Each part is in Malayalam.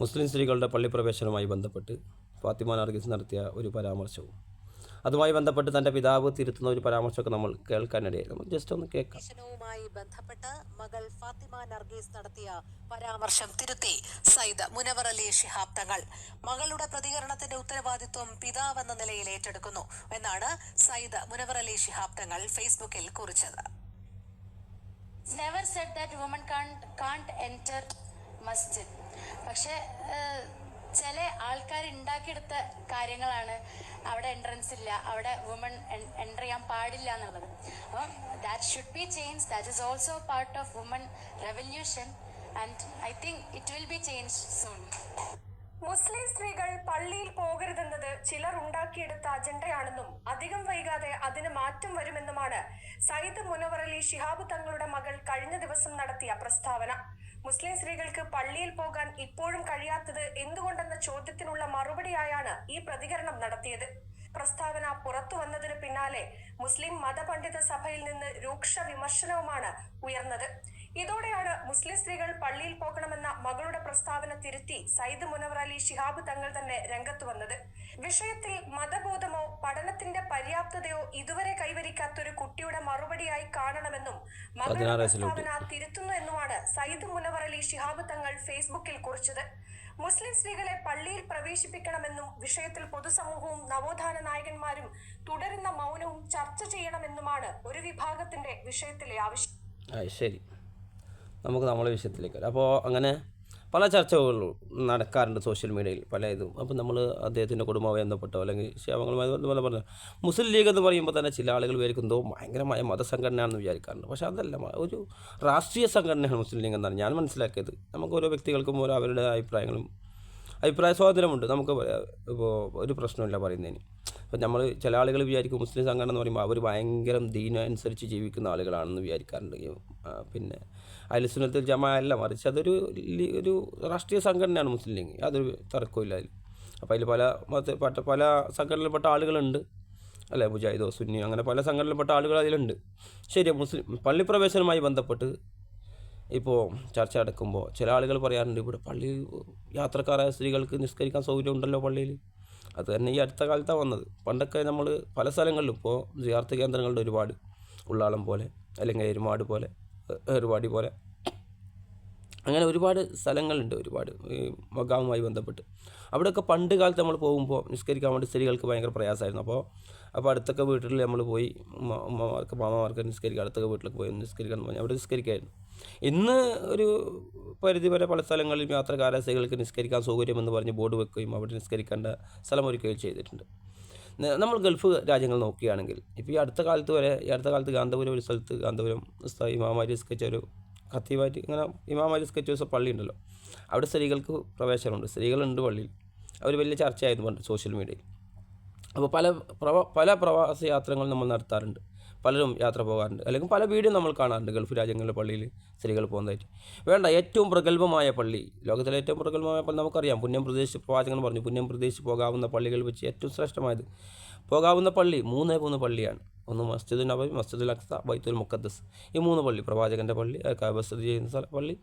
മുസ്ലിം സ്ത്രീകളുടെ പള്ളിപ്രവേശനവുമായി ബന്ധപ്പെട്ട് ഫാത്തിമ നർഗീസ് നടത്തിയ ഒരു പരാമർശവും. അതുമായി ബന്ധപ്പെട്ട് തന്റെ പിതാവ് തിരുത്തുന്ന ഒരു പരാമർശമൊക്കെ നമ്മൾ കേൾക്കാനിടയായി നമ്മൾ ജസ്റ്റ് ഒന്ന് കേൾക്കാം. ബന്ധപ്പെട്ട് മകൾ ഫാത്തിമ നർഗീസ് നടത്തിയ പരാമർശം തിരുത്തി. സയ്യിദ് മുനവർ അലി ശിഹാബ് തങ്ങൾ മകളുടെ പ്രതികരണത്തിന്റെ ഉത്തരവാദിത്വം പിതാവെന്ന നിലയിൽ ഏറ്റെടുക്കുന്നു എന്നാണ് സയ്യിദ് മുനവർ അലി ഷിഹാബ് തങ്ങൾ ഫേസ്ബുക്കിൽ കുറിച്ചത്. Never said that women can't can't enter masjid. പക്ഷെ ചില ആൾക്കാർ ഉണ്ടാക്കിയെടുത്ത കാര്യങ്ങളാണ് അവിടെ എൻട്രൻസ് ഇല്ല അവിടെ വുമൺ എന്റർ ചെയ്യാൻ പാടില്ല എന്നുള്ളത്. അപ്പം that should be change that is also part of woman revolution and I think it will be change soon മുസ്ലിം സ്ത്രീകൾ പള്ളിയിൽ പോകരുതെന്നത് ചിലർ ഉണ്ടാക്കിയെടുത്ത അജണ്ടയാണെന്നും അധികം വൈകാതെ അതിന് മാറ്റം വരുമെന്നുമാണ് സയ്യിദ് മുനവർ അലി ശിഹാബ് തങ്ങളുടെ മകൾ കഴിഞ്ഞ ദിവസം നടത്തിയ പ്രസ്താവന. മുസ്ലിം സ്ത്രീകൾക്ക് പള്ളിയിൽ പോകാൻ ഇപ്പോഴും കഴിയാത്തത് എന്തുകൊണ്ടെന്ന ചോദ്യത്തിനുള്ള മറുപടിയായാണ് ഈ പ്രതികരണം നടത്തിയത്. പ്രസ്താവന പുറത്തു വന്നതിന് പിന്നാലെ മുസ്ലിം മതപണ്ഡിത സഭയിൽ നിന്ന് രൂക്ഷ വിമർശനവുമാണ് ഉയർന്നത്. ഇതോടെയാണ് മുസ്ലിം സ്ത്രീകൾ പള്ളിയിൽ പോകണമെന്ന മകളുടെ പ്രസ്താവന തിരുത്തി സയ്യിദ് മുനവർ അലി ഷിഹാബ് തങ്ങൾ തന്നെ രംഗത്ത് വന്നത്. വിഷയത്തിൽ മതബോധമോ പഠനത്തിന്റെ പര്യാപ്തതയോ ഇതുവരെ കൈവരിക്കാത്തൊരു കുട്ടിയുടെ മറുപടിയായി കാണണമെന്നും മകളുടെ പ്രസ്താവന തിരുത്തുന്നു എന്നുമാണ് സയ്യിദ് മുനവർ അലി ഷിഹാബ് തങ്ങൾ ഫേസ്ബുക്കിൽ കുറിച്ചത്. മുസ്ലിം സ്ത്രീകളെ പള്ളിയിൽ പ്രവേശിപ്പിക്കണമെന്നും വിഷയത്തിൽ പൊതുസമൂഹവും നവോത്ഥാന നായകന്മാരും തുടരുന്ന മൗനവും ചർച്ച ചെയ്യണമെന്നുമാണ് ഒരു വിഭാഗത്തിന്റെ വിഷയത്തിലെ ആവശ്യം. ശരി. നമുക്ക് നമ്മളെ വിഷയത്തിലേക്ക് വരാം. അപ്പോൾ അങ്ങനെ പല ചർച്ചകളും നടക്കാറുണ്ട് സോഷ്യൽ മീഡിയയിൽ പല ഇതും. അപ്പോൾ നമ്മൾ അദ്ദേഹത്തിന്റെ കുടുംബവുമായി ബന്ധപ്പെട്ടോ അല്ലെങ്കിൽ ക്ഷേമങ്ങളുമായി പല പറഞ്ഞു മുസ്ലിം ലീഗ് എന്ന് പറയുമ്പോൾ തന്നെ ചില ആളുകൾ വിചാരിക്കും എന്തോ ഭയങ്കരമായ മതസംഘടനയാണെന്ന് വിചാരിക്കാറുണ്ട്. പക്ഷേ അതല്ല ഒരു രാഷ്ട്രീയ സംഘടനയാണ് മുസ്ലിം ലീഗ് എന്നാണ് ഞാൻ മനസ്സിലാക്കിയത്. നമുക്ക് ഓരോ വ്യക്തികൾക്കും ഓരോ അവരുടെ അഭിപ്രായങ്ങളും അഭിപ്രായ സ്വാതന്ത്ര്യമുണ്ട്. നമുക്ക് ഇപ്പോൾ ഒരു പ്രശ്നമില്ല പറയുന്നതിന്. ഇപ്പം നമ്മൾ ചില ആളുകൾ വിചാരിക്കും മുസ്ലിം സംഘടന എന്ന് പറയുമ്പോൾ അവർ ഭയങ്കരം ദീനം അനുസരിച്ച് ജീവിക്കുന്ന ആളുകളാണെന്ന് വിചാരിക്കാറുണ്ട്. പിന്നെ അയൽസുനത്തിൽ ജമാ അല്ല മറിച്ച് അതൊരു ഒരു രാഷ്ട്രീയ സംഘടനയാണ് മുസ്ലിം ലീഗ്. യാതൊരു തർക്കമില്ല അതിൽ. അപ്പോൾ അതിൽ പല മത പല സംഘടനയിൽപ്പെട്ട ആളുകളുണ്ട്. അല്ലേ മുജാഹിദോ സുന്നി അങ്ങനെ പല സംഘടനയിൽപ്പെട്ട ആളുകൾ അതിലുണ്ട്. ശരി മുസ്ലിം പള്ളിപ്രവേശനവുമായി ബന്ധപ്പെട്ട് ഇപ്പോൾ ചർച്ച നടക്കുമ്പോൾ ചില ആളുകൾ പറയാറുണ്ട് ഇവിടെ പള്ളി യാത്രക്കാരായ സ്ത്രീകൾക്ക് നിസ്കരിക്കാൻ സൗകര്യം ഉണ്ടല്ലോ പള്ളിയിൽ. അത് തന്നെ ഈ അടുത്ത കാലത്താണ് വന്നത്. പണ്ടൊക്കെ നമ്മൾ പല സ്ഥലങ്ങളിലും ഇപ്പോൾ ജിയാർത്ത് കേന്ദ്രങ്ങളുടെ ഒരുപാട് ഉള്ളാളം പോലെ അല്ലെങ്കിൽ എരുമാട് പോലെ എരുവാടി പോലെ. അങ്ങനെ ഒരുപാട് സ്ഥലങ്ങളുണ്ട് ഒരുപാട് മകാമുമായി ബന്ധപ്പെട്ട്. അവിടെയൊക്കെ പണ്ട് കാലത്ത് നമ്മൾ പോകുമ്പോൾ നിസ്കരിക്കാൻ വേണ്ടി സ്ത്രീകൾക്ക് ഭയങ്കര പ്രയാസമായിരുന്നു. അപ്പോൾ അപ്പോൾ അടുത്തൊക്കെ വീട്ടിൽ നമ്മൾ പോയി അമ്മമാർക്ക് മാമമാർക്ക് നിസ്കരിക്കുക അടുത്തൊക്കെ വീട്ടിലേക്ക് പോയി നിസ്കരിക്കാൻ പറഞ്ഞു. അവിടെ നിസ്കരിക്കായിരുന്നു. ഇന്ന് ഒരു പരിധി വരെ പല സ്ഥലങ്ങളിലും യാത്രക്കാരെ സ്ത്രീകൾക്ക് നിസ്കരിക്കാൻ സൗകര്യമെന്ന് പറഞ്ഞ് ബോർഡ് വെക്കുകയും അവിടെ നിസ്കരിക്കേണ്ട സ്ഥലം ഒരുക്കുകയും ചെയ്തിട്ടുണ്ട്. നമ്മൾ ഗൾഫ് രാജ്യങ്ങൾ നോക്കുകയാണെങ്കിൽ ഇപ്പോൾ ഈ അടുത്ത കാലത്ത് വരെ ഈ അടുത്ത കാലത്ത് ഗാന്ധപുരം ഒരു സ്ഥലത്ത് ഗാന്ധപുരം ഇമാമാരി സ്കെച്ച് ഒരു ഖത്തീബായിട്ട് ഇങ്ങനെ ഇമാമാരി സ്കെച്ച് ദിവസം പള്ളി ഉണ്ടല്ലോ. അവിടെ സ്ത്രീകൾക്ക് പ്രവേശനമുണ്ട്. സ്ത്രീകളുണ്ട് പള്ളിയിൽ. അവർ വലിയ ചർച്ചയായിരുന്നു പണ്ട് സോഷ്യൽ മീഡിയയിൽ. അപ്പോൾ പല പ്രവ പല പ്രവാസ യാത്രകൾ നമ്മൾ നടത്താറുണ്ട്. പലരും യാത്ര പോകാറുണ്ട്. അല്ലെങ്കിൽ പല വീഡിയോ നമ്മൾ കാണാറുണ്ട്. ഗൾഫ് രാജ്യങ്ങളിലെ പള്ളിയിൽ സ്ത്രീകൾ പോകുന്നതായിട്ട്. വേണ്ട ഏറ്റവും പ്രഗത്ഭമായ പള്ളി. ലോകത്തിലെ ഏറ്റവും പ്രഗത്ഭമായ പള്ളി നമുക്കറിയാം. പുണ്യം പ്രദേശ് പ്രവാചകൻ പറഞ്ഞു പുണ്യം പ്രദേശ് പോകാവുന്ന പള്ളികൾ വെച്ച് ഏറ്റവും ശ്രേഷ്ഠമായത് പോകാവുന്ന പള്ളി മൂന്നേ മൂന്ന് പള്ളിയാണ്. ഒന്ന് മസ്ജിദ് നബി മസ്ജിദുൽ അക്സ ബൈത്തുൽ മുഖദ്ദസ്. ഈ മൂന്ന് പള്ളി പ്രവാചകന്റെ പള്ളി കാബസ്ഥിതി ചെയ്യുന്ന സ്ഥല പള്ളി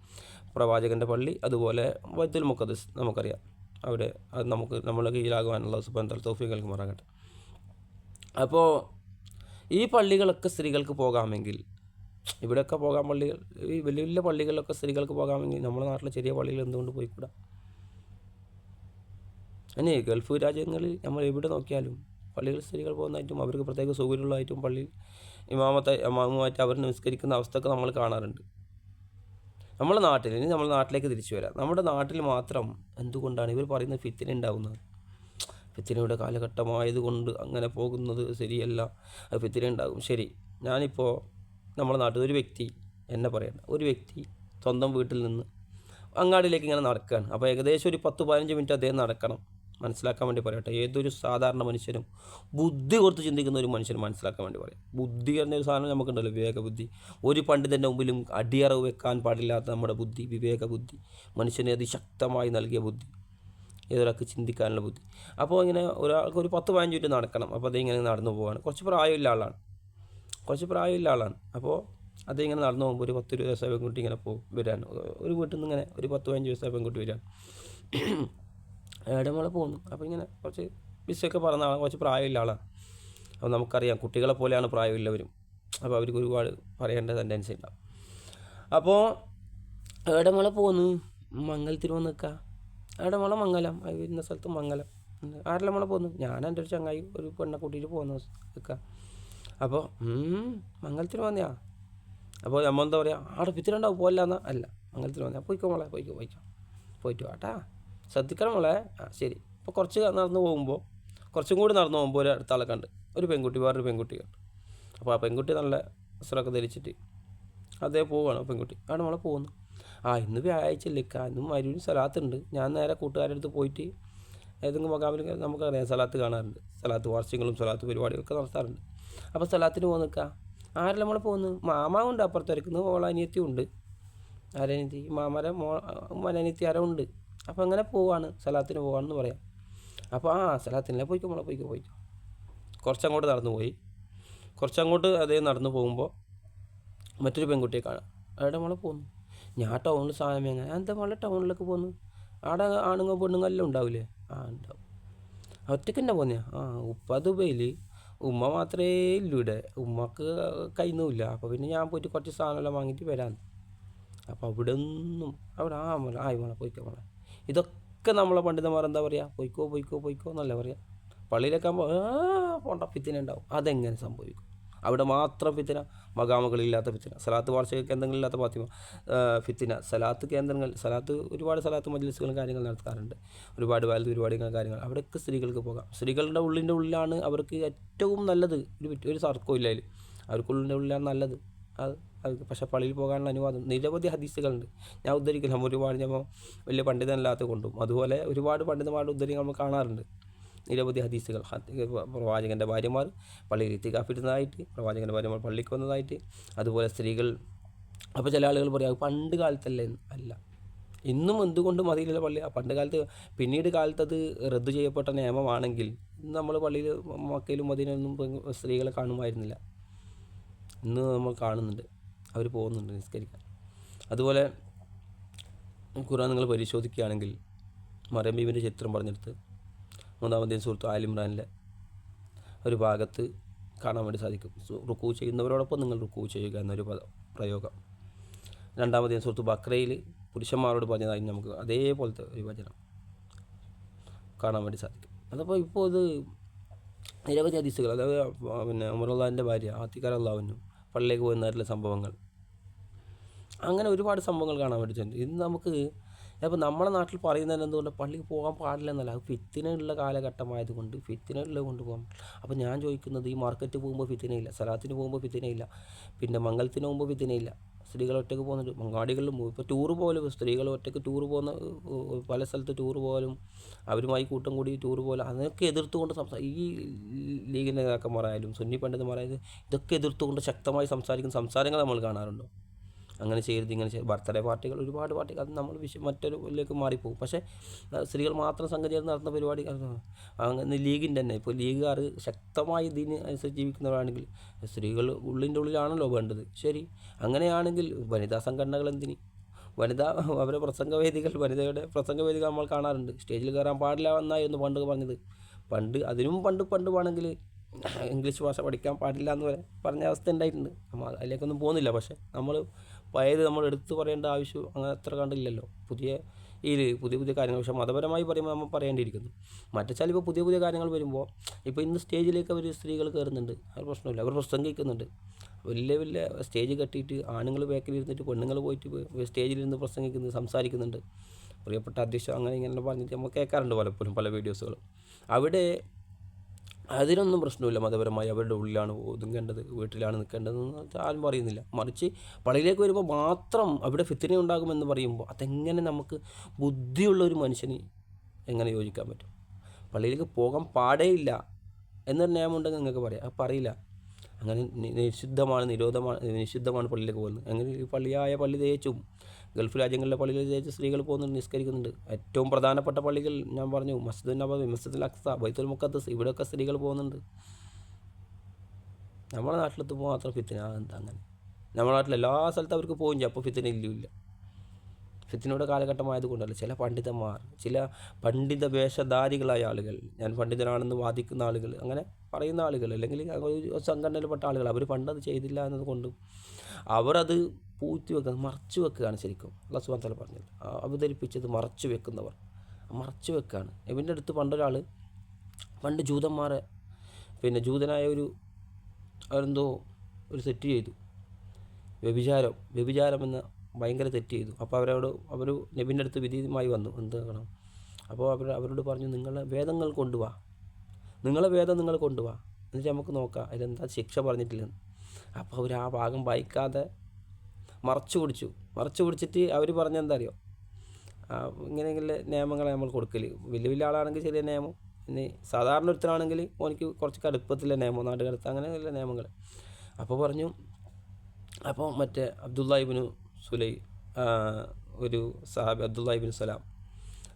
പ്രവാചകന്റെ പള്ളി അതുപോലെ ബൈത്തുൽ മുഖദ്ദസ് നമുക്കറിയാം. അവിടെ അത് നമുക്ക് നമ്മളെ കീഴിലാകുവാനുള്ള സുബന്ധ തോഫികൾക്ക് മറങ്ങട്ടെ അപ്പോൾ ഈ പള്ളികളൊക്കെ സ്ത്രീകൾക്ക് പോകാമെങ്കിൽ ഇവിടെയൊക്കെ പോകാൻ പള്ളികൾ ഈ വലിയ വലിയ പള്ളികളിലൊക്കെ സ്ത്രീകൾക്ക് പോകാമെങ്കിൽ നമ്മുടെ നാട്ടിലെ ചെറിയ പള്ളികൾ എന്തുകൊണ്ട് പോയിക്കൂടാ? അനെ ഗൾഫ് രാജ്യങ്ങളിൽ നമ്മൾ എവിടെ നോക്കിയാലും പള്ളികൾ സ്ത്രീകൾ പോകുന്നതായിട്ടും അവർക്ക് പ്രത്യേക സൗകര്യമുള്ളതായിട്ടും പള്ളി ഇമാമത്തെ ഇമാമുമായിട്ട് അവർ നിസ്കരിക്കുന്ന അവസ്ഥയൊക്കെ നമ്മൾ കാണാറുണ്ട്. നമ്മുടെ നാട്ടിൽ ഇനി നമ്മുടെ നാട്ടിലേക്ക് തിരിച്ചു വരാം. നമ്മുടെ നാട്ടിൽ മാത്രം എന്തുകൊണ്ടാണ് ഇവർ പറയുന്ന ഫിത്തിന് ഉണ്ടാകുന്നത് ഫിത്തിനയുടെ കാലഘട്ടമായതുകൊണ്ട് അങ്ങനെ പോകുന്നത് ശരിയല്ല. അത് ഫിത്തിന ഉണ്ടാകും. ശരി ഞാനിപ്പോൾ നമ്മുടെ നാട്ടിൽ ഒരു വ്യക്തി എന്നെ പറയണ്ട ഒരു വ്യക്തി സ്വന്തം വീട്ടിൽ നിന്ന് അങ്ങാടിയിലേക്ക് ഇങ്ങനെ നടക്കുകയാണ്. അപ്പോൾ ഏകദേശം ഒരു പത്ത് പതിനഞ്ച് മിനിറ്റ് അദ്ദേഹം നടക്കണം. മനസ്സിലാക്കാൻ വേണ്ടി പറയട്ടെ. ഏതൊരു സാധാരണ മനുഷ്യനും ബുദ്ധി കൊടുത്ത് ചിന്തിക്കുന്ന ഒരു മനുഷ്യന് മനസ്സിലാക്കാൻ വേണ്ടി പറയാം. ബുദ്ധി എന്നൊരു സാധനം നമുക്കുണ്ടല്ലോ വിവേക ബുദ്ധി ഒരു പണ്ഡിതന്റെ മുമ്പിലും അടിയറവ് വെക്കാൻ പാടില്ലാത്ത നമ്മുടെ ബുദ്ധി വിവേകബുദ്ധി. മനുഷ്യനെ അതിശക്തമായി നൽകിയ ബുദ്ധി. ഏതൊരാൾക്ക് ചിന്തിക്കാനുള്ള ബുദ്ധി. അപ്പോൾ ഇങ്ങനെ ഒരാൾക്ക് ഒരു പത്ത് പതിനഞ്ച് മിനിറ്റ് നടക്കണം. അപ്പോൾ അതിങ്ങനെ നടന്നു പോവാണ്. കുറച്ച് പ്രായമില്ല ആളാണ്. കുറച്ച് പ്രായമില്ല ആളാണ്. അപ്പോൾ അതിങ്ങനെ നടന്നു പോകുമ്പോൾ ഒരു പത്ത് വയസ്സായ പെൺകുട്ടി ഇങ്ങനെ പോകും വരാൻ ഒരു വീട്ടിൽ നിന്ന് ഇങ്ങനെ ഒരു പത്ത് പതിനഞ്ച് വയസ്സായ പെൺകുട്ടി വരാൻ ഏടെ മോളെ പോകുന്നു. അപ്പോൾ ഇങ്ങനെ കുറച്ച് ബിസ്സൊക്കെ പറഞ്ഞ ആളാണ്. കുറച്ച് പ്രായമില്ല ആളാണ്. അപ്പോൾ നമുക്കറിയാം കുട്ടികളെ പോലെയാണ് പ്രായമില്ലവരും അപ്പോൾ അവർക്ക് ഒരുപാട് പറയേണ്ട ടെൻഡൻസി ഉണ്ടാവും. അപ്പോൾ ഏടെ മോളെ പോകുന്നു. മംഗലത്തിൽ വന്ന് നിൽക്കുക ഏടെ മോളെ മംഗലം. വരുന്ന സ്ഥലത്ത് മംഗലം. ആരെല്ലാം മോളെ പോന്നു ഞാൻ എന്റെ ഒരു ചങ്ങായി ഒരു പെണ്ണെ കൂട്ടിയിട്ട് പോകുന്നു നിൽക്കുക അപ്പോൾ മംഗലത്തിന് വന്നയാ. അപ്പോൾ നമ്മൾ എന്താ പറയുക അവിടെ പിത്തിരണ്ടാവും പോലെന്നാ അല്ല മംഗലത്തിന് വന്നയാ. പോയിക്കോ മോളെ പോയിക്കോ പോയിക്കോ. പോയിട്ട് വാട്ടാ ശ്രദ്ധിക്കണം മോളെ. ആ ശരി. അപ്പോൾ കുറച്ച് നടന്ന് പോകുമ്പോൾ കുറച്ചും കൂടി നടന്ന് പോകുമ്പോൾ ഒരു അടുത്ത ആളെ കണ്ട്. ഒരു പെൺകുട്ടി വേറൊരു പെൺകുട്ടി കണ്ട്. അപ്പോൾ ആ പെൺകുട്ടി നല്ല വസ്ത്രമൊക്കെ ധരിച്ചിട്ട് അതേ പോവുകയാണ് പെൺകുട്ടി. അവിടെ മോളെ പോകുന്നു ആ ഇന്ന് വ്യാഴാഴ്ച ഇല്ലിക്ക ഇന്നും മരുവിന് സ്ഥലത്തുണ്ട് ഞാൻ നേരെ കൂട്ടുകാരുടെ അടുത്ത് പോയിട്ട് ഏതെങ്കിലും മകാമിൽ നമുക്കറിയാം. സ്ഥലത്ത് കാണാറുണ്ട്. സ്ഥലത്ത് വാർഷികങ്ങളും സ്ഥലത്ത് പരിപാടികളൊക്കെ നടത്താറുണ്ട്. അപ്പോൾ സ്ഥലത്തിന് പോകുന്ന നിൽക്കുക ആരെല്ലാം നമ്മളെ പോകുന്നു മാമാവുണ്ട് ഉണ്ട് ഓളനിയത്തിയും ഉണ്ട്. ആരനിയത്തി മാമര മോ മനനിയത്തി ആരോ ഉണ്ട്. അപ്പോൾ അങ്ങനെ പോവാണ്? സ്ഥലത്തിന് പോവാണെന്ന് പറയാം. അപ്പോൾ ആ സ്ഥലത്തിനല്ലേ പോയിക്കോ മോളെ? പോയിക്കോ പോയിക്കോ. കുറച്ചങ്ങോട്ട് നടന്നു പോയി കുറച്ചങ്ങോട്ട് അതേ നടന്നു പോകുമ്പോൾ മറ്റൊരു പെൺകുട്ടിയെ കാണാം. അവിടെ മോളെ പോകുന്നു ഞാൻ ടൗണിൽ സാധനം വാങ്ങാൻ എന്താ മോളെ ടൗണിലേക്ക് പോന്നു? അവിടെ ആണുങ്ങൾ പെണ്ണുങ്ങൾ എല്ലാം ഉണ്ടാവില്ലേ ആ ഉണ്ടാവും. ഒറ്റയ്ക്ക് പോന്നെ? ആ ഉപ്പ ദുബൈയിൽ ഉമ്മ മാത്രമേ ഇല്ലൂ ഇവിടെ. ഉമ്മക്ക് കൈന്നുമില്ല അപ്പോൾ പിന്നെ ഞാൻ പോയിട്ട് കുറച്ച് സാധനമെല്ലാം വാങ്ങിയിട്ട് വരാൻ അപ്പോൾ അവിടെ ഒന്നും അവിടെ ആ മോളെ ആയി മോളെ പോയിക്കോ മോളെ. ഇതൊക്കെ നമ്മളെ പണ്ഡിതന്മാർ എന്താ പറയുക പോയിക്കോ പോയിക്കോ പോയിക്കോ എന്നല്ല പറയുക പള്ളിയിലേക്കാകുമ്പോൾ ആ പോണ്ട പിത്തിനുണ്ടാവും അതെങ്ങനെ സംഭവിക്കും? അവിടെ മാത്രം ഫിത്തിന മകാമകളില്ലാത്ത ഫിത്തിന. സലാത്ത് വാർഷിക കേന്ദ്രങ്ങളില്ലാത്ത ഫാത്തിമ. ഫിത്തിന. സലാത്ത് കേന്ദ്രങ്ങൾ സലാത്ത് ഒരുപാട് സലാത്ത് മജ്ലിസുകളും കാര്യങ്ങൾ നടത്താറുണ്ട്. ഒരുപാട് വാലത്ത് ഒരുപാട് കാര്യങ്ങൾ. അവിടെയൊക്കെ സ്ത്രീകൾക്ക് പോകാം. സ്ത്രീകളുടെ ഉള്ളിന്റെ ഉള്ളിലാണ് അവർക്ക് ഏറ്റവും നല്ലത്. ഒരു ഒരു സർക്കോ ഇല്ല അതിൽ അവർക്കുള്ളിന്റെ ഉള്ളിലാണ് നല്ലത്. അത് അത് പക്ഷേ പള്ളിയിൽ പോകാനുള്ള അനുവാദം. നിരവധി ഹദീസുകളുണ്ട്. ഞാൻ ഉദ്ധരിക്കില്ല. ഒരുപാട് ഞാൻ വലിയ പണ്ഡിതനല്ലാത്ത കൊണ്ടും. അതുപോലെ ഒരുപാട് പണ്ഡിതന്മാരുടെ ഉദ്ധരികൾ നമ്മൾ കാണാറുണ്ട്. നിരവധി ഹദീസുകൾ ഹദ് പ്രവാചകന്റെ ഭാര്യമാർ പള്ളിയിൽ എത്തിക്കാപ്പിടുന്നതായിട്ട് പ്രവാചകന്റെ ഭാര്യമാർ പള്ളിക്ക് വന്നതായിട്ട് അതുപോലെ സ്ത്രീകൾ അപ്പോൾ ചില ആളുകൾ പറയും "അത് പണ്ട് കാലത്തല്ലേ? അല്ല. ഇന്നും എന്തുകൊണ്ടും അതിലുള്ള പള്ളി പണ്ട് കാലത്ത് പിന്നീട് കാലത്ത് അത് റദ്ദു ചെയ്യപ്പെട്ട നിയമമാണെങ്കിൽ ഇന്ന് നമ്മൾ പള്ളിയിൽ മക്കയിലും മദീനൊന്നും സ്ത്രീകളെ കാണുമായിരുന്നില്ല. ഇന്ന് നമ്മൾ കാണുന്നുണ്ട്. അവർ പോകുന്നുണ്ട് നിസ്കരിക്കാൻ. അതുപോലെ ഖുർആൻ നിങ്ങൾ പരിശോധിക്കുകയാണെങ്കിൽ മറിയം ബീവിന്റെ ചിത്രം പറഞ്ഞെടുത്ത് മൂന്നാമതേ സുഹൃത്തു ആലിമ്രാനിലെ ഒരു ഭാഗത്ത് കാണാൻ വേണ്ടി സാധിക്കും. റുക്കു ചെയ്യുന്നവരോടൊപ്പം നിങ്ങൾ റുക്കൂ ചെയ്യുക എന്നൊരു പ്രയോഗം. രണ്ടാമതേ സുഹൃത്തു ബക്രയിൽ പുരുഷന്മാരോട് പറഞ്ഞതായി നമുക്ക് അതേപോലത്തെ ഒരു വചനം കാണാൻ വേണ്ടി സാധിക്കും. അതപ്പോൾ ഇപ്പോൾ ഇത് നിരവധി ഹദീസുകൾ അതായത് പിന്നെ ഉമറുള്ളാഹിന്റെ ഭാര്യ ആത്തിക്കാർ അള്ളാഹുവിനും പള്ളിയിലേക്ക് പോകുന്നതായിട്ടുള്ള സംഭവങ്ങൾ. അങ്ങനെ ഒരുപാട് സംഭവങ്ങൾ കാണാൻ വേണ്ടി ഇത് നമുക്ക് അപ്പോൾ നമ്മുടെ നാട്ടിൽ പറയുന്നത് എന്തുകൊണ്ട് പള്ളിക്ക് പോകാൻ പാടില്ല എന്നല്ല അത് ഫിത്തിനുള്ള കാലഘട്ടമായതുകൊണ്ട് ഫിത്തിനുള്ള കൊണ്ട് പോകാൻ അപ്പോൾ ഞാൻ ചോദിക്കുന്നത് ഈ മാർക്കറ്റ് പോകുമ്പോൾ ഫിത്തിനയില്ല സലാത്തിന് പോകുമ്പോൾ ഫിത്തിനയില്ല പിന്നെ മംഗലത്തിന് പോകുമ്പോൾ ഫിത്തിനയില്ല. സ്ത്രീകൾ ഒറ്റയ്ക്ക് പോകുന്നുണ്ട്. മങ്ങാടികളിലും പോകും. ഇപ്പോൾ ടൂർ പോലും സ്ത്രീകൾ ഒറ്റയ്ക്ക് ടൂർ പോകുന്ന പല സ്ഥലത്ത് ടൂർ പോലും അവരുമായി കൂട്ടം കൂടി ടൂർ പോലും അതിനൊക്കെ എതിർത്തുകൊണ്ട് സംസാ ഈ ലീഗിന്റെ നേതാക്കന്മാരായാലും സുന്നി പണ്ഡിതന്മാരായാലും ഇതൊക്കെ എതിർത്തുകൊണ്ട് ശക്തമായി സംസാരിക്കുന്ന സംസാരങ്ങൾ നമ്മൾ കാണാറുണ്ടോ? അങ്ങനെ ചെയ്യരുത് ഇങ്ങനെ ചെയ്യരുത്. ബർത്ത്ഡേ പാർട്ടികൾ ഒരുപാട് പാർട്ടികൾ അത് നമ്മൾ വിഷയം മറ്റൊരു ഇതിലേക്ക് മാറിപ്പോകും. പക്ഷേ സ്ത്രീകൾ മാത്രം സംഗതി നടത്തുന്ന പരിപാടി അങ്ങനെ ലീഗിന്റെ തന്നെ. ഇപ്പോൾ ലീഗുകാർ ശക്തമായി ഇതിന് അനുസരിച്ച് ജീവിക്കുന്നവരാണെങ്കിൽ സ്ത്രീകൾ ഉള്ളിന്റെ ഉള്ളിലാണല്ലോ വേണ്ടത്. ശരി. അങ്ങനെയാണെങ്കിൽ വനിതാ സംഘടനകൾ എന്തിന്? വനിതാ അവരെ പ്രസംഗവേദികൾ വനിതയുടെ പ്രസംഗവേദികൾ നമ്മൾ കാണാറുണ്ട്. സ്റ്റേജിൽ കയറാൻ പാടില്ല എന്നായിരുന്നു പണ്ട് പറഞ്ഞത്. പണ്ട് അതിനും പണ്ട് പണ്ട് വേണമെങ്കിൽ ഇംഗ്ലീഷ് ഭാഷ പഠിക്കാൻ പാടില്ല എന്ന് വരെ പറഞ്ഞ അവസ്ഥ ഉണ്ടായിട്ടുണ്ട്. നമ്മൾ അതിലേക്കൊന്നും പോകുന്നില്ല. പക്ഷേ നമ്മൾ പഴയത് നമ്മൾ എടുത്തു പറയേണ്ട ആവശ്യം അങ്ങനെ അത്ര കണ്ടില്ലല്ലോ. പുതിയ ഈ പുതിയ പുതിയ കാര്യങ്ങൾ. പക്ഷേ മതപരമായി പറയുമ്പോൾ നമ്മൾ പറയേണ്ടിയിരിക്കുന്നു. മറ്റേ ഇപ്പോൾ പുതിയ പുതിയ കാര്യങ്ങൾ വരുമ്പോൾ ഇപ്പോൾ ഇന്ന് സ്റ്റേജിലേക്ക് അവർ സ്ത്രീകൾ കയറുന്നുണ്ട്. അത് പ്രശ്നമില്ല. അവർ പ്രസംഗിക്കുന്നുണ്ട്. വലിയ വലിയ സ്റ്റേജ് കെട്ടിയിട്ട് ആണുങ്ങൾ ബാക്കിൽ ഇരുന്നിട്ട് പെണ്ണുങ്ങൾ പോയിട്ട് സ്റ്റേജിലിരുന്ന് പ്രസംഗിക്കുന്നു സംസാരിക്കുന്നുണ്ട്. പ്രിയപ്പെട്ട അധ്യക്ഷ അങ്ങനെ ഇങ്ങനെ പറഞ്ഞിട്ട് നമ്മൾ കേൾക്കാറുണ്ട് പലപ്പോഴും പല വീഡിയോസുകളും അവിടെ അതിനൊന്നും പ്രശ്നമില്ല. മതപരമായി അവരുടെ ഉള്ളിലാണ് ഒതുങ്ങേണ്ടത് വീട്ടിലാണ് നിൽക്കേണ്ടതെന്ന് ആരും പറയുന്നില്ല. മറിച്ച് പള്ളിയിലേക്ക് വരുമ്പോൾ മാത്രം അവിടെ ഫിത്തിനെ ഉണ്ടാകുമെന്ന് പറയുമ്പോൾ അതെങ്ങനെ നമുക്ക് ബുദ്ധിയുള്ള ഒരു മനുഷ്യന് എങ്ങനെ യോജിക്കാൻ പറ്റും? പള്ളിയിലേക്ക് പോകാൻ പാടേയില്ല എന്നൊരു നിയമമുണ്ടെങ്കിൽ നിങ്ങൾക്ക് പറയാം. അത് പറയില്ല. അങ്ങനെ നിഷിദ്ധമാണ് നിരോധമാണ് നിഷിദ്ധമാണ് പള്ളിയിലേക്ക് പോകുന്നത്. അങ്ങനെ ഈ പള്ളിയായ പള്ളി തേച്ചും ഗൾഫ് രാജ്യങ്ങളിലെ പള്ളികളിൽ ജയിച്ച സ്ത്രീകൾ പോകുന്നുണ്ട് നിസ്കരിക്കുന്നുണ്ട്. ഏറ്റവും പ്രധാനപ്പെട്ട പള്ളികൾ ഞാൻ പറഞ്ഞു മസ്ജിദ് നബവി മസ്ജിദുൽ അക്സ ബൈത്തുൽ മുഖദ്ദസ് ഇവിടെയൊക്കെ സ്ത്രീകൾ പോകുന്നുണ്ട്. നമ്മുടെ നാട്ടിലെത്തുമ്പോൾ മാത്രം ഫിത്തിന അങ്ങനെ? നമ്മുടെ നാട്ടിൽ എല്ലാ സ്ഥലത്തും അവർക്ക് പോകും അപ്പോൾ ഫിത്തിന ഇല്ല. ഫിത്തിനയുടെ കാലഘട്ടമായതുകൊണ്ടല്ല ചില പണ്ഡിതന്മാർ ചില പണ്ഡിത വേഷധാരികളായ ആളുകൾ ഞാൻ പണ്ഡിതനാണെന്ന് വാദിക്കുന്ന ആളുകൾ അങ്ങനെ പറയുന്ന ആളുകൾ അല്ലെങ്കിൽ സംഘടനയിൽപ്പെട്ട ആളുകൾ അവർ പണ്ടത് ചെയ്തില്ല എന്നതുകൊണ്ടും അവരത് പൂഴ്ത്തി വെക്കുക മറച്ചു വെക്കുകയാണ് ശരിക്കും. അള്ളാഹ് സുബാൻ പറഞ്ഞത്. അവതരിപ്പിച്ചത് മറച്ചു വെക്കുന്നവർ. മറച്ചു വെക്കുകയാണ് ഇവന്റെ അടുത്ത് പണ്ടൊരാൾ പണ്ട് ജൂതന്മാരെ പിന്നെ ജൂതനായ ഒരു അവരെന്തോ ഒരു സെറ്റ് ചെയ്തു. വ്യഭിചാരം വ്യഭിചാരം എന്ന ഭയങ്കര തെറ്റ് ചെയ്തു. അപ്പോൾ അവരോട് അവർ നബിന്റെ അടുത്ത് വിധിയുമായി വന്നു. എന്താകണം അപ്പോൾ അവർ അവരോട് പറഞ്ഞു നിങ്ങളെ വേദങ്ങൾ കൊണ്ടുവാ. നിങ്ങളെ വേദം നിങ്ങൾ കൊണ്ടുവാ. എന്നിട്ട് നമുക്ക് നോക്കാം അതിലെന്താ ശിക്ഷ പറഞ്ഞിട്ടില്ലെന്ന്. അപ്പോൾ അവർ ആ ഭാഗം വായിക്കാതെ മറച്ചു പിടിച്ചു. മറച്ചു പിടിച്ചിട്ട് അവർ പറഞ്ഞെന്താ അറിയോ? ആ, ഇങ്ങനെയുള്ള നിയമങ്ങളെ നമ്മൾ കൊടുക്കൽ വലിയ വലിയ ആളാണെങ്കിൽ ചെറിയ നിയമം. ഇനി സാധാരണ ഒരുത്തരാണെങ്കിൽ ഓനിക്ക് കുറച്ച് കടുപ്പത്തിലെ നിയമം നാട്ടുകടുത്ത് അങ്ങനെയുള്ള നിയമങ്ങൾ. അപ്പോൾ പറഞ്ഞു അപ്പോൾ മറ്റേ അബ്ദുല്ലാഹിബിന് സുലൈ ഒരു സഹാബി അബ്ദുല്ലാഹിബിൻ സലാം.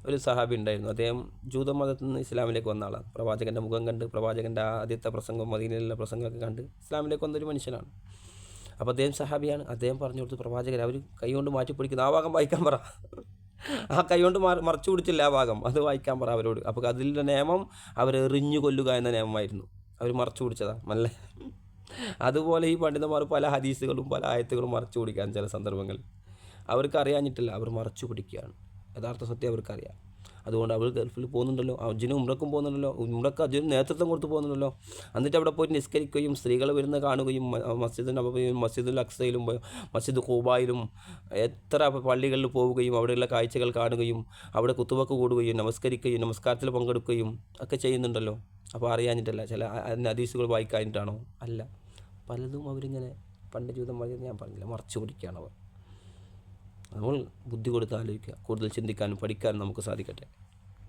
ഒരു സഹാബി ഉണ്ടായിരുന്നു. അദ്ദേഹം ജൂത മതത്തിൽ നിന്ന് ഇസ്ലാമിലേക്ക് വന്ന ആളാണ്. പ്രവാചകന്റെ മുഖം കണ്ട് പ്രവാചകന്റെ ആദ്യത്തെ പ്രസംഗം മദീനയിലുള്ള പ്രസംഗമൊക്കെ കണ്ട് ഇസ്ലാമിലേക്ക് വന്നൊരു മനുഷ്യനാണ്. അപ്പോൾ അദ്ദേഹം സഹാബിയാണ്. അദ്ദേഹം പറഞ്ഞു കൊടുത്ത് പ്രവാചകൻ അവർ കൈകൊണ്ട് മാറ്റി പിടിക്കുന്ന ആ ഭാഗം വായിക്കാൻ പറ. ആ കൈകൊണ്ട് മറ മറച്ചു പിടിച്ചില്ല ആ ഭാഗം. അത് വായിക്കാൻ പറ അവരോട്. അപ്പോൾ അതിന്റെ നിയമം അവരെ എറിഞ്ഞു കൊല്ലുക എന്ന നിയമമായിരുന്നു. അവർ മറച്ചു പിടിച്ചതാണ് നല്ല അതുപോലെ ഈ പണ്ഡിതന്മാർ പല ഹദീസുകളും പല ആയത്തുകളും മറച്ചു പിടിക്കാൻ ചില സന്ദർഭങ്ങളിൽ അവർക്ക് അറിയാഞ്ഞിട്ടില്ല അവർ മറച്ചു പിടിക്കുകയാണ്. യഥാർത്ഥ സത്യം അവർക്കറിയാം. അതുകൊണ്ട് അവർ ഗൾഫിൽ പോകുന്നുണ്ടല്ലോ. അർജുനും ഉമ്രക്കും പോകുന്നുണ്ടല്ലോ. ഉമ്രക്ക് അർജുനും നേതൃത്വം കൊടുത്ത് പോകുന്നുണ്ടല്ലോ. എന്നിട്ട് അവിടെ പോയി നിസ്കരിക്കുകയും സ്ത്രീകൾ വരുന്ന കാണുകയും മസ്ജിദ് നബിയും മസ്ജിദുൽ അക്സയിലും മസ്ജിദ് ഖൂബായിലും എത്ര പള്ളികളിൽ പോവുകയും അവിടെയുള്ള കാഴ്ചകൾ കാണുകയും അവിടെ കുത്തുവക്ക് കൂടുകയും നമസ്കരിക്കുകയും നമസ്കാരത്തിൽ പങ്കെടുക്കുകയും ഒക്കെ ചെയ്യുന്നുണ്ടല്ലോ. അപ്പോൾ അറിയാഞ്ഞിട്ടല്ല ചില ഹദീസുകൾ വായിക്കാനിട്ടാണോ അല്ല. പലതും അവരിങ്ങനെ പണ്ട് ജീവിതം വഴി ഞാൻ പറഞ്ഞില്ല. മറച്ചു പിടിക്കുകയാണ് അവർ. നമ്മൾ ബുദ്ധി കൊടുത്ത് ആലോചിക്കുക. കൂടുതൽ ചിന്തിക്കാനും പഠിക്കാനും നമുക്ക് സാധിക്കട്ടെ.